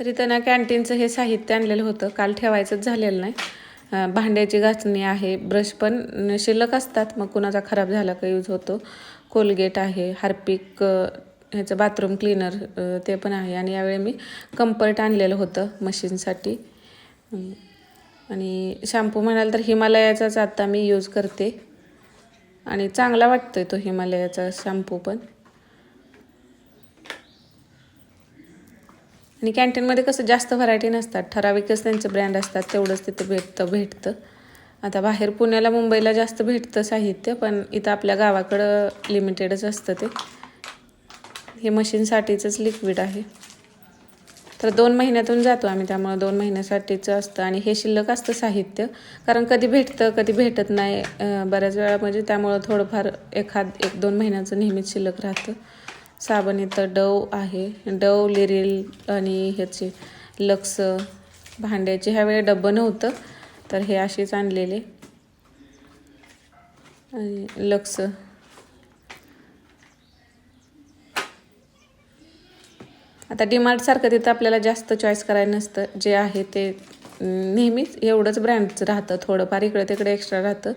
तर इथं ना कॅन्टीनचं हे साहित्य आणलेलं होतं. काल ठेवायचंच झालेलं नाही. भांड्याची घासणी आहे ब्रश पण शिल्लक असतात. मग कुणाचा खराब झाला का यूज होतो. कोलगेट आहे हार्पिक ह्याचं बाथरूम क्लीनर ते पण आहे. आणि यावेळी मी कम्फर्ट आणलेलं होतं मशीनसाठी आणि शॅम्पू म्हणाल तर हिमालयाचाच आता मी यूज करते. आणि चांगला वाटतो आहे तो हिमालयाचा शॅम्पू पण. आणि कॅन्टीनमध्ये कसं जास्त व्हरायटी नसतात. ठराविकच त्यांचे ब्रँड असतात. तेवढंच तिथं भेटतं भेटतं. आता बाहेर पुण्याला मुंबईला जास्त भेटतं साहित्य पण इथं आपल्या गावाकडं लिमिटेडच असतं ते. हे मशीनसाठीचंच लिक्विड आहे. तर दोन महिन्यातून जातो आम्ही त्यामुळं दोन महिन्यासाठीचं असतं. आणि हे शिल्लक असतं साहित्य. कारण कधी भेटतं कधी भेटत नाही. बऱ्याच वेळा म्हणजे त्यामुळं थोडंफार एखाद एक दोन महिन्याचं नेहमीच शिल्लक राहतं. साबण इथं डव आहे. डव लिरिल आणि ह्याचे लक्स भांड्याचे. ह्यावेळी डब्बं नव्हतं तर हे असेच आणलेले. आणि लक्स. आता डीमार्टसारखं तिथं आपल्याला जास्त चॉईस करायला नसतं. जे आहे ते नेहमीच एवढंच ब्रँडचं राहतं. थोडंफार इकडे तिकडे एक्स्ट्रा राहतं.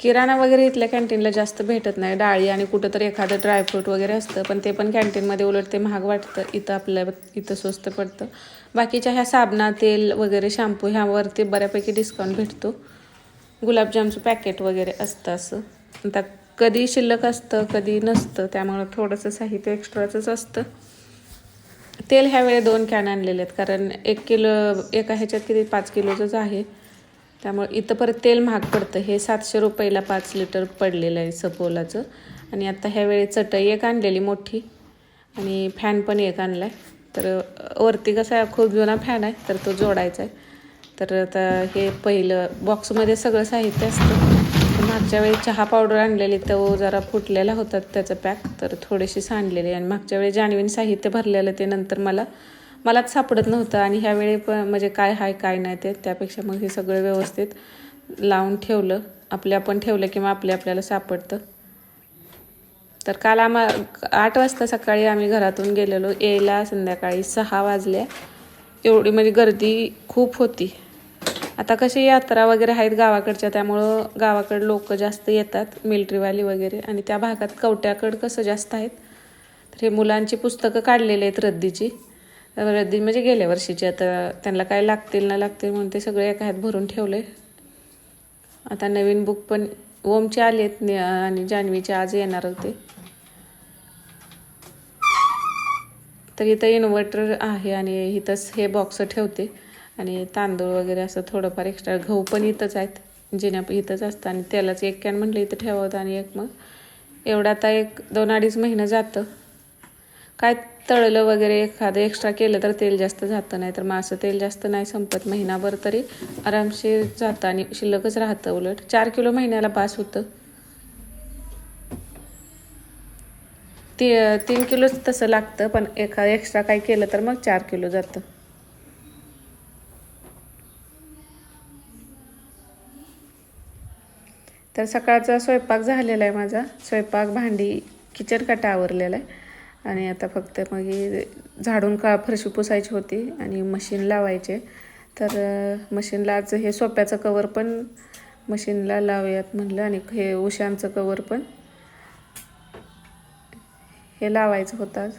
किराणा वगैरे इथल्या कॅन्टीनला जास्त भेटत नाही. डाळी आणि कुठं तरी एखादं ड्रायफ्रूट वगैरे असतं पण ते पण कॅन्टीनमध्ये उलट ते महाग वाटतं. इथं आपल्या इथं स्वस्त पडतं. बाकीच्या ह्या साबणा तेल वगैरे शॅम्पू ह्यावरती बऱ्यापैकी डिस्काउंट भेटतो. गुलाबजामचं पॅकेट वगैरे असतं असं. आता कधी शिल्लक असतं कधी नसतं त्यामुळं थोडंसं साहित्य एक्स्ट्राचंच असतं. तेल ह्यावेळी दोन कॅन आणलेले आहेत कारण एक किलो एका ह्याच्यात किती? पाच किलोचंच आहे. त्यामुळे इथं परत तेल महाग पडतं. हे सातशे रुपयाला पाच लिटर पडलेलं आहे सपोलाचं. आणि आता ह्यावेळी चटई एक आणलेली मोठी आणि फॅन पण एक आणला आहे तर वरती कसा खूप जुना फॅन आहे तर तो जोडायचा आहे. तर आता हे पहिलं बॉक्समध्ये सगळं साहित्य असतं. मागच्या वेळी चहा पावडर आणलेली तो जरा फुटलेला होता त्याचं पॅक. तर थोडीशी सांडलेली आणि मागच्या वेळी जाणवीन साहित्य भरलेलं ते नंतर मला मलाच सापडत नव्हतं आणि ह्यावेळी पण म्हणजे काय आहे काय नाही ते त्यापेक्षा मग हे सगळं व्यवस्थित लावून ठेवलं. आपल्या आपण ठेवलं किंवा आपले आपल्याला सापडतं. तर काल आम्हा आठ वाजता सकाळी आम्ही घरातून गेलेलो. यायला संध्याकाळी सहा वाजल्या. एवढी म्हणजे गर्दी खूप होती. आता कशी यात्रा वगैरे आहेत गावाकडच्या त्यामुळं गावाकडं लोक जास्त येतात मिल्ट्रीवाली वगैरे. आणि त्या भागात कवट्याकडं कसं जास्त आहेत तर हे मुलांची पुस्तकं काढलेली आहेत रद्दीची. रद्दी म्हणजे गेल्या वर्षीची आता त्यांना काय लागतील ना लागतील म्हणून ते सगळे एका ह्यात भरून ठेवले. आता नवीन बुक पण ओमचे आले आहेत आणि जान्हवीचे आज येणार होते. तर इथं इन्व्हर्टर आहे आणि इथंच हे बॉक्स ठेवते. आणि तांदूळ वगैरे असं थोडंफार एक्स्ट्रा गहू पण इथंच आहेत. जिन्या इथंच असतं आणि त्यालाच एक कॅन म्हटलं इथं ठेवावं आणि एक मग. एवढं आता एक दोन अडीच महिनं जातं. काय तळलं वगैरे एखादं एक्स्ट्रा केलं तर तेल जास्त जातं नाही तर मग असं तेल जास्त नाही संपत. महिनाभर तरी आरामशीर जातं आणि शिल्लकच राहतं उलट. चार किलो महिन्याला पास होतं. ती तीन किलोच तसं लागतं पण एका एक्स्ट्रा काय केलं तर मग चार किलो जातं. तर सकाळचा स्वयंपाक झालेला आहे माझा. स्वयंपाक भांडी किचन कटा आवरलेला आहे. आणि आता फक्त मग झाडून का फरशी पुसायची होती आणि मशीन लावायचे. तर मशीनला आज हे सोप्याचं कवर पण मशीनला लावूयात म्हणलं आणि हे उशांचं कवर पण हे लावायचं होतं आज.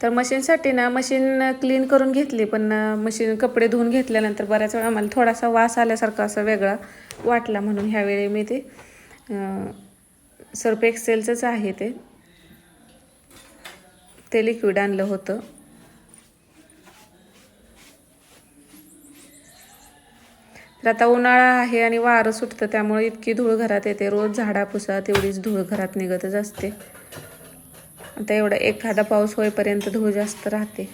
तर मशीनसाठी ना मशीन क्लीन करून घेतली पण मशीन कपडे धुवून घेतल्यानंतर बऱ्याच वेळा आम्हाला थोडासा वास आल्यासारखा असा वेगळा वाटला म्हणून ह्यावेळी मी ते सर्फ एक्सेलचंच आहे ते. ते लिक्विड आणलं होतं. तर आता उन्हाळा आहे आणि वारं सुटतं त्यामुळे इतकी धूळ घरात येते. रोज झाडा पुसा तेवढीच धूळ घरात निघतच असते. आता एवढा एखादा पाऊस होईपर्यंत धूळ जास्त राहते.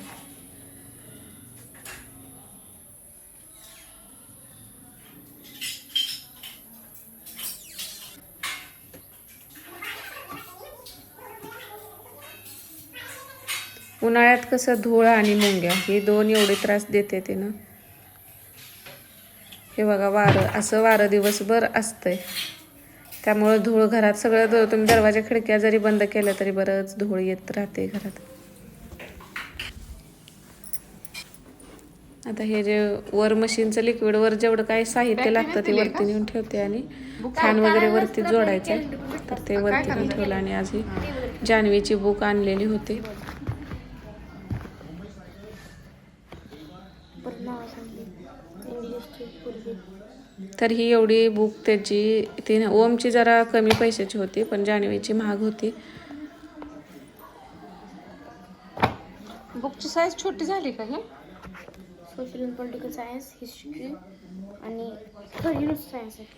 उन्हाळ्यात कसं धूळ आणि मुंग्या हे दोन एवढे त्रास देते ते ना. हे बघा वारं असं वारं दिवसभर असतंय. त्यामुळं धूळ घरात सगळं द- तुम्ही दरवाजा खिडक्या जरी बंद केल्या तरी बरंच धूळ येत राहते घरात. आता हे जे वर मशीनचं लिक्विड वर जेवढं काही साहित्य लागतं ते वरती नेऊन ठेवते आणि फॅन वगैरे वरती जोडायचं आहे. तर ते वरती नेऊन ठेवलं आणि आज ही जान्हवीची बुक आणलेली होती. परत नाव सांगते इंग्लिशची पूर्वी. तर ही एवढी बुक त्याची ती ओमची जरा कमी पैशाची होती पण जान्हवीची महाग होती. बुकची साईज छोटी झाली का हे? Social and political science history. आणि सायन्स आहे.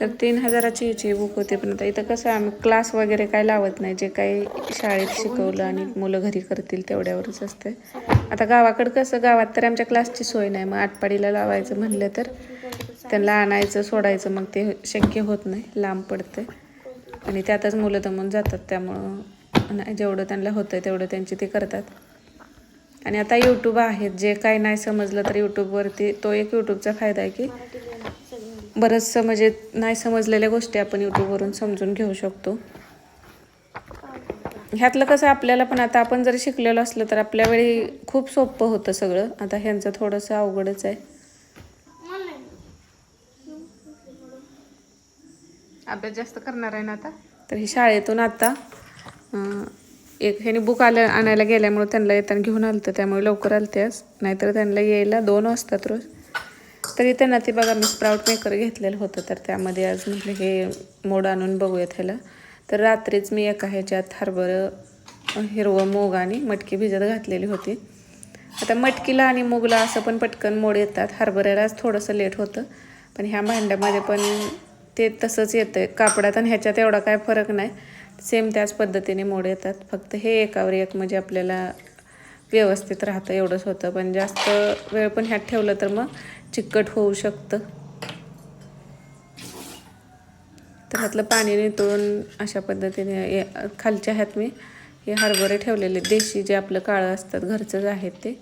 तर तीन हजाराची हिची बुक होती पण आता इथं कसं आम्ही क्लास वगैरे काय लावत नाही. जे काही शाळेत शिकवलं आणि मुलं घरी करतील तेवढ्यावरच असते आता गावाकडं कसं गावात तर आमच्या क्लासची सोय नाही. मग आटपाडीला लावायचं म्हणलं तर त्यांना आणायचं सोडायचं. मग ते शक्य होत नाही. लांब पडते आणि त्यातच मुलं दमून जातात. त्यामुळं जेवढं त्यांना होतं तेवढं त्यांची ते करतात. आणि आता यूट्यूब आहेत. जे काही नाही समजलं तर यूट्यूबवरती तो एक यूट्यूबचा फायदा आहे की बरंचसं म्हणजे नाही समजलेल्या गोष्टी आपण यूट्यूबवरून समजून घेऊ शकतो. ह्यातलं कसं आपल्याला पण आता आपण जरी शिकलेलो असलं तर आपल्या वेळी खूप सोपं होतं सगळं. आता ह्यांचं थोडंसं अवघडच आहे. अभ्यास जास्त करणार आहे ना आता? तर ही शाळेतून आता एक ह्याने बुक आल्या आणायला गेल्यामुळे त्यांना येताना घेऊन आलं तर त्यामुळे लवकर आलं नाहीतर त्यांना यायला दोन वाजतात रोज. तरी त्यांना ते बघा मी स्प्राऊट मेकर घेतलेलं होतं तर त्यामध्ये आज म्हटलं हे मोड आणून बघूयात ह्याला. तर रात्रीच मी एका ह्याच्यात हरभरं हिरवं मूग आणि मटकी भिजत घातलेली होती. आता मटकीला आणि मूगला असं पण पटकन मोड येतात. हरभऱ्यालाच थोडंसं लेट होतं पण ह्या भांड्यामध्ये पण ते तसंच येतं कापडात आणि ह्याच्यात एवढा काय फरक नाही. सेम त्याच पद्धतीने मोड येतात. फक्त हे एकावर एक म्हणजे आपल्याला व्यवस्थित राहतं एवढंच होतं. पण जास्त वेळ पण ह्यात ठेवलं तर मग चिकट होऊ शकतं. तर ह्यातलं पाणी नितळून अशा पद्धतीने खालच्या ह्यात मी हे हरभरे ठेवलेले देशी जे आपलं काळं असतात घरचंच आहे ते.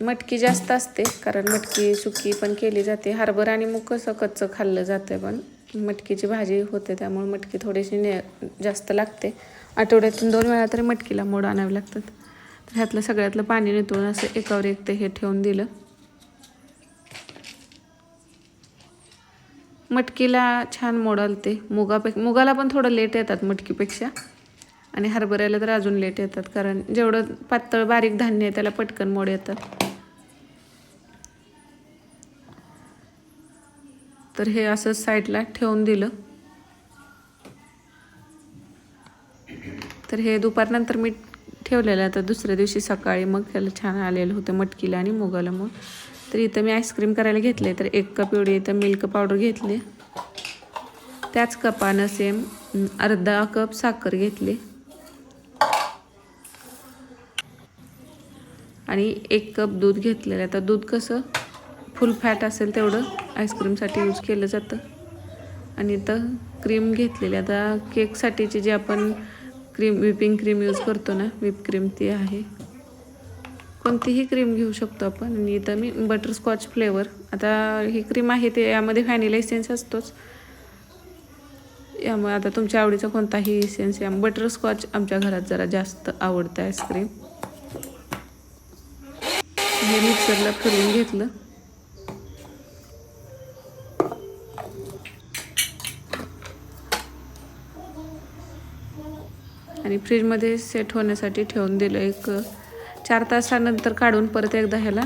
मटकी जास्त असते कारण मटकी सुकी पण केली जाते. हरभर आणि मूग कसं कच्चं खाल्लं जातं पण मटकीची भाजी होते त्यामुळे मटकी थोडीशी ने जास्त लागते. आठवड्यातून दोन वेळा तरी मटकीला मोड आणावे लागतात. तर ह्यातलं सगळ्यातलं पाणी नितळून असं एकावर एक ते हे ठेवून दिलं. मटकीला छान मोड आलते. मुगापे मुगाला पण थोडं लेट येतात मटकीपेक्षा. आणि हरभऱ्याला तर अजून लेट येतात कारण जेवढं पातळ बारीक धान्य आहे त्याला पटकन मोड येतात. तर हे असं साईडला ठेवून दिलं. तर हे दुपारनंतर मी ठेवलेलं आता दुसऱ्या दिवशी सकाळी मग त्याला छान आलेलं होतं मटकीला आणि मुगाला मग. तर इथं मी आईस्क्रीम करायला घेतले तर एक कप एवढी इथं मिल्क पावडर घेतली. त्याच कपानं सेम अर्धा कप साखर घेतली. आणि एक कप दूध घेतलेलं तर दूध कसं? फुल फॅट असेल तेवढं आईस्क्रीमसाठी यूज केलं जातं. आणि इथं क्रीम घेतलेली आता केकसाठीची जी आपण क्रीम व्हिपिंग क्रीम यूज करतो ना व्हिप क्रीम ती आहे. कोणतीही क्रीम घेऊ शकतो आपण. आणि इथं मी बटरस्कॉच फ्लेवर आता ही क्रीम आहे ते यामध्ये व्हॅनिला इसेन्स असतोच. यामुळे आता तुमच्या आवडीचा कोणताही इसेन्स या बटरस्कॉच आमच्या घरात जरा जास्त आवडतं आईस्क्रीम हे मिक्सरला फिरवून घेतलं. आणि फ्रीजमध्ये सेट होण्यासाठी ठेवून दिलं एक चार तासानंतर काढून परत एकदा ह्याला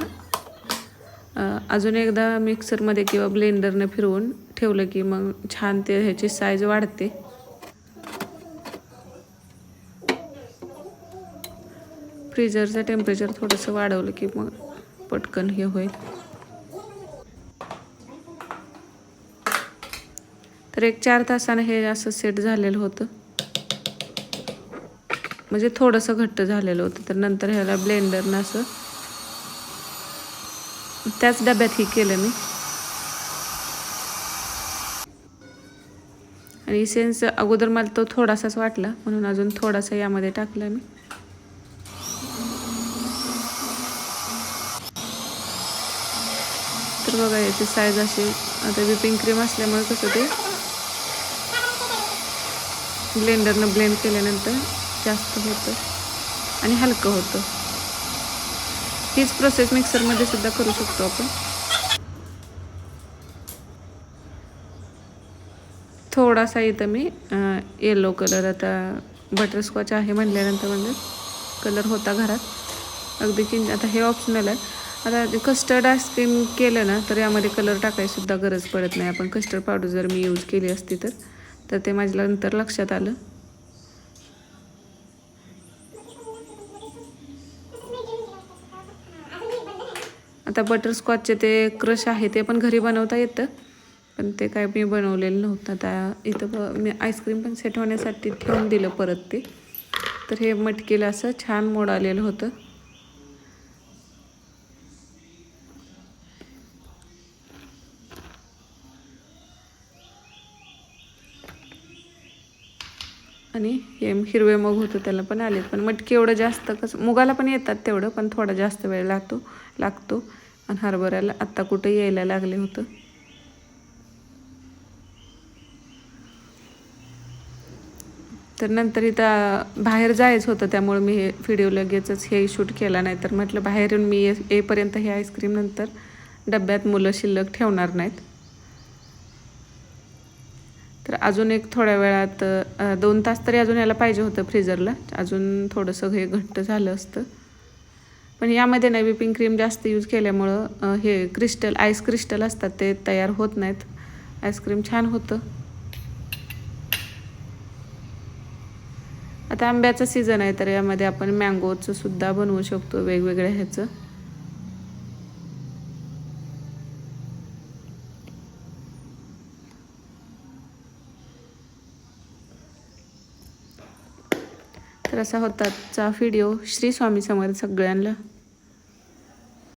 अजून एकदा मिक्सरमध्ये किंवा ब्लेंडरने फिरवून ठेवलं की मग छान ते ह्याची साईज वाढते. फ्रीजरचं टेम्परेचर थोडंसं वाढवलं की मग पटकन हे होईल. तर एक चार तासानं हे असं सेट झालेलं होतं. म्हणजे थोडंसं घट्ट झालेलं होतं तर नंतर ह्याला ब्लेंडरनं असं त्याच डब्यात हे केलं मी. आणि सेन्स अगोदर मला तो थोडासाच वाटला म्हणून अजून थोडासा यामध्ये टाकला मी. तर बघा याची साईज अशी आता विपिंग क्रीम असल्यामुळे कसं ते ब्लेंडरनं ब्लेंड केल्यानंतर जास्त होतं आणि हलकं होतं. हीच प्रोसेस मिक्सरमध्ये सुद्धा करू शकतो आपण. थोडासा इथं मी येलो कलर आता बटरस्कॉच आहे म्हणल्यानंतर म्हणजे कलर होता घरात. अगदी की आता हे ऑप्शनल आहे. आता कस्टर्ड आईस्क्रीम केलं ना तर यामध्ये कलर टाकायसुद्धा गरज पडत नाही. आपण कस्टर्ड पावडर जर मी यूज केली असती तर. तर ते माझ्या नंतर लक्षात आलं. आता बटरस्कॉचचे ते क्रश आहे ते पण घरी बनवता येतं. पण ते काय मी बनवलेलं नव्हतं. आता इथं ब मी आईस्क्रीम पण सेट होण्यासाठी ठेवून दिलं परत ते. तर हे मटकेला असं छान मोड आलेलं होतं. आणि हे हिरवे मग होतं त्याला पण आले. पण मटकी एवढं जास्त कसं मुगाला पण येतात तेवढं पण थोडा जास्त वेळ लागतो लागतो. आणि हरभऱ्याला आत्ता कुठं यायला लागले होतं. तर नंतर इथं बाहेर जायचं होतं त्यामुळे मी हे व्हिडिओ लगेचच हे शूट केला नाही. तर म्हटलं बाहेरून मी ये- येईपर्यंत हे आईस्क्रीम नंतर डब्यात मुलं शिल्लक ठेवणार नाहीत. तर अजून एक थोड्या वेळात दोन तास तरी अजून याला पाहिजे होतं फ्रीजरला अजून थोडंसं हे घट्ट झालं असतं. पण यामध्ये ना विपिंग क्रीम जास्त यूज केल्यामुळं हे क्रिस्टल आईस क्रिस्टल असतात ते तयार होत नाहीत. आईस्क्रीम छान होतं. आता आंब्याचा सीझन आहे तर यामध्ये आपण मँगोचं सुद्धा बनवू शकतो वेगवेगळ्या ह्याचं. कसा असा होता आजचा व्हिडिओ श्री स्वामी समर्थ सगळ्यांना.